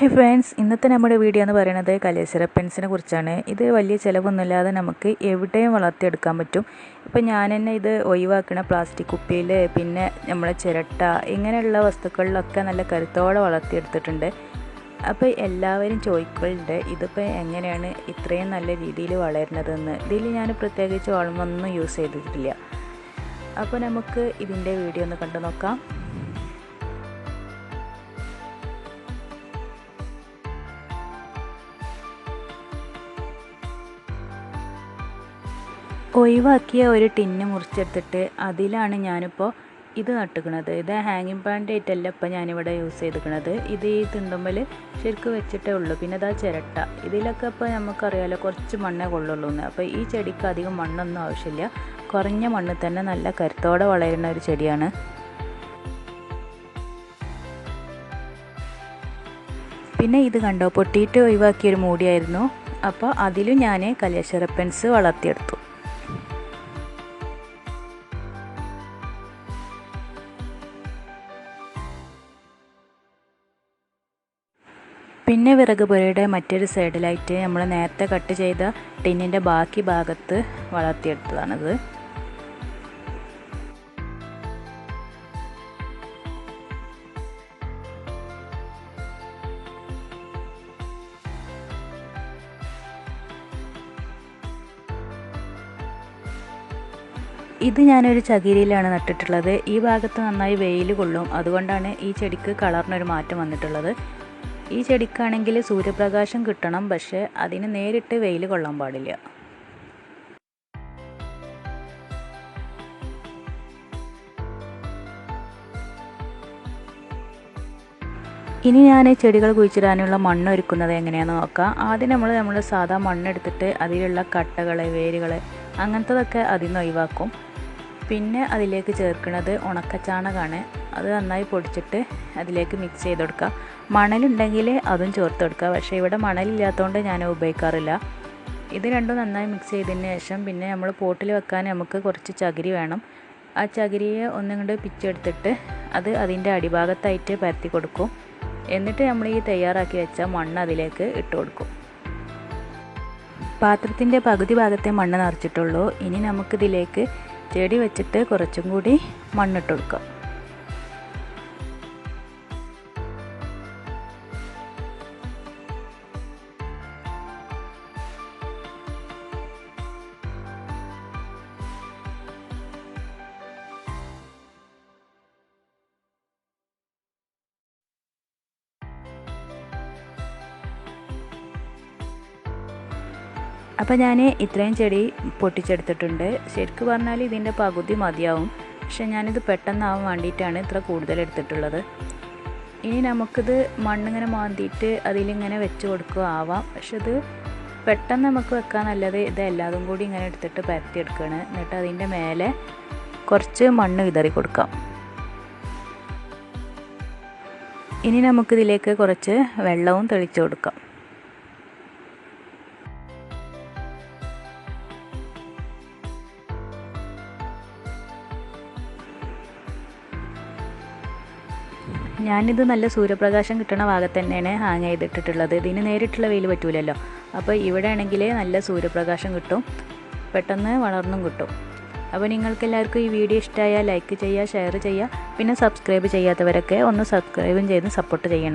Hi friends ഇന്നത്തെ നമ്മുടെ video എന്ന് പറയുന്നത് കലേശ്വര പെൻസിനെ കുറിച്ചാണ്. ഇത് വലിയ ചിലവൊന്നുമില്ലാതെ നമുക്ക് എവിടെയും വളർത്തിയെടുക്കാൻ പറ്റും. ഇപ്പം ഞാൻ തന്നെ ഇത് ഒഴിവാക്കണ പ്ലാസ്റ്റിക് കുപ്പിയിൽ പിന്നെ നമ്മളെ ചിരട്ട ഇങ്ങനെയുള്ള വസ്തുക്കളിലൊക്കെ നല്ല കരുത്തോടെ വളർത്തിയെടുത്തിട്ടുണ്ട്. അപ്പോൾ എല്ലാവരും ചോദിക്കലുണ്ട് ഇതിപ്പോൾ എങ്ങനെയാണ് ഇത്രയും നല്ല രീതിയിൽ വളരുന്നതെന്ന്. ഇതിൽ ഞാൻ പ്രത്യേകിച്ച് വളമൊന്നും യൂസ് ചെയ്തിട്ടില്ല. അപ്പോൾ നമുക്ക് ഇതിന്റെ വീഡിയോ ഒന്ന് കണ്ടു നോക്കാം ഒഴിവാക്കിയ ഒരു ടിന്ന് മുറിച്ചെടുത്തിട്ട് അതിലാണ് ഞാനിപ്പോൾ ഇത് നട്ടുക്കണത്. ഇത് ഹാങ്ങിങ് പ്ലാന്റ് ആയിട്ടല്ല ഇപ്പം ഞാനിവിടെ യൂസ് ചെയ്തിരിക്കണത്. ഇത് ഈ തിണ്ടുമ്പൽ ശരിക്കും വെച്ചിട്ടേ ഉള്ളൂ. പിന്നെ ഇതാ ചിരട്ട. ഇതിലൊക്കെ ഇപ്പോൾ നമുക്കറിയാലോ കുറച്ച് മണ്ണേ കൊള്ളുള്ളൂ എന്ന് അപ്പോൾ ഈ ചെടിക്ക് അധികം മണ്ണൊന്നും ആവശ്യമില്ല. കുറഞ്ഞ മണ്ണിൽ തന്നെ നല്ല കരുത്തോടെ വളരുന്ന ഒരു ചെടിയാണ്. പിന്നെ ഇത് കണ്ടോ പൊട്ടിയിട്ട് ഒഴിവാക്കിയൊരു മൂടിയായിരുന്നു. അപ്പോൾ അതിലും ഞാൻ കലേശ്വരപ്പൻസ് വളർത്തിയെടുത്തു. പിന്നെ വിറക് പുരയുടെ മറ്റൊരു സൈഡിലായിട്ട് നമ്മൾ നേരത്തെ കട്ട് ചെയ്ത ടിന്നിന്റെ ബാക്കി ഭാഗത്ത് വളർത്തിയെടുത്തതാണിത്. ഇത് ഞാനൊരു ചകിരിയിലാണ് നട്ടിട്ടുള്ളത്. ഈ ഭാഗത്ത് നന്നായി വെയിൽ കൊള്ളും. അതുകൊണ്ടാണ് ഈ ചെടിക്ക് കളറിനൊരു മാറ്റം വന്നിട്ടുള്ളത്. ഈ ചെടിക്കാണെങ്കിൽ സൂര്യപ്രകാശം കിട്ടണം പക്ഷേ അതിന് നേരിട്ട് വെയിൽ കൊള്ളാൻ പാടില്ല. ഇനി ഞാൻ ചെടികൾ കുഴിച്ചിടാനുള്ള മണ്ണ് ഒരുക്കുന്നത് എങ്ങനെയാണെന്ന് നോക്കാം. ആദ്യം നമ്മൾ നമ്മൾ സാധാ മണ്ണെടുത്തിട്ട് അതിലുള്ള കട്ടകൾ വേരുകൾ അങ്ങനത്തതൊക്കെ അതിൽ നിന്ന് ഒഴിവാക്കും. പിന്നെ അതിലേക്ക് ചേർക്കുന്നത് ഉണക്കച്ചാണകമാണ് അത് നന്നായി പൊടിച്ചിട്ട് അതിലേക്ക് മിക്സ് ചെയ്ത് കൊടുക്കുക മണലുണ്ടെങ്കിൽ അതും ചേർത്ത് കൊടുക്കുക. പക്ഷേ ഇവിടെ മണലില്ലാത്തതുകൊണ്ട് ഞാൻ ഉപയോഗിക്കാറില്ല. ഇത് രണ്ടും നന്നായി മിക്സ് ചെയ്തതിന് ശേഷം പിന്നെ നമ്മൾ പോട്ടിൽ വെക്കാൻ നമുക്ക് കുറച്ച് ചകിരി വേണം. ആ ചകിരിയെ ഒന്നും കൊണ്ട് പിച്ചെടുത്തിട്ട് അത് അതിന്റെ അടിഭാഗത്തായിട്ട് പരത്തി കൊടുക്കും. എന്നിട്ട് നമ്മൾ ഈ തയ്യാറാക്കി വെച്ച മണ്ണ് അതിലേക്ക് ഇട്ട് കൊടുക്കും. പാത്രത്തിന്റെ പകുതി ഭാഗത്തെ മണ്ണ് നിറച്ചിട്ടുള്ളൂ. ഇനി നമുക്കിതിലേക്ക് ചെടി വെച്ചിട്ട് കുറച്ചും കൂടി മണ്ണിട്ട് കൊടുക്കാം. അപ്പോൾ ഞാൻ ഇത്രയും ചെടി പൊട്ടിച്ചെടുത്തിട്ടുണ്ട്. ശരിക്കും പറഞ്ഞാൽ ഇതിന്റെ പകുതി മതിയാവും. പക്ഷെ ഞാനിത് പെട്ടെന്നാവാൻ വേണ്ടിയിട്ടാണ് ഇത്ര കൂടുതൽ എടുത്തിട്ടുള്ളത്. ഇനി നമുക്കിത് മണ്ണിങ്ങനെ മാന്തിയിട്ട് അതിലിങ്ങനെ വെച്ച് കൊടുക്കുക ആവാം. പക്ഷെ ഇത് പെട്ടെന്ന് നമുക്ക് വെക്കാൻ നല്ലത് ഇത് എല്ലാതും കൂടി ഇങ്ങനെ എടുത്തിട്ട് പരത്തിയെടുക്കുകയാണ് എന്നിട്ട് അതിന്റെ മേലെ കുറച്ച് മണ്ണ് വിതറി കൊടുക്കാം. ഇനി നമുക്കിതിലേക്ക് കുറച്ച് വെള്ളവും തെളിച്ചു കൊടുക്കാം. ഞാനിത് നല്ല സൂര്യപ്രകാശം കിട്ടുന്ന ഭാഗത്ത് തന്നെയാണ് ഹാങ് ചെയ്തിട്ടിട്ടുള്ളത്. ഇതിന് നേരിട്ടുള്ള വെയിൽ പറ്റൂലല്ലോ. അപ്പോൾ ഇവിടെ ആണെങ്കിൽ നല്ല സൂര്യപ്രകാശം കിട്ടും. പെട്ടെന്ന് വളർന്നും കിട്ടും. അപ്പോൾ നിങ്ങൾക്ക് എല്ലാവർക്കും ഈ വീഡിയോ ഇഷ്ടമായാൽ ലൈക്ക് ചെയ്യുക ഷെയർ ചെയ്യുക പിന്നെ സബ്സ്ക്രൈബ് ചെയ്യാത്തവരൊക്കെ ഒന്ന് സബ്സ്ക്രൈബും ചെയ്ത് സപ്പോർട്ട് ചെയ്യണേ.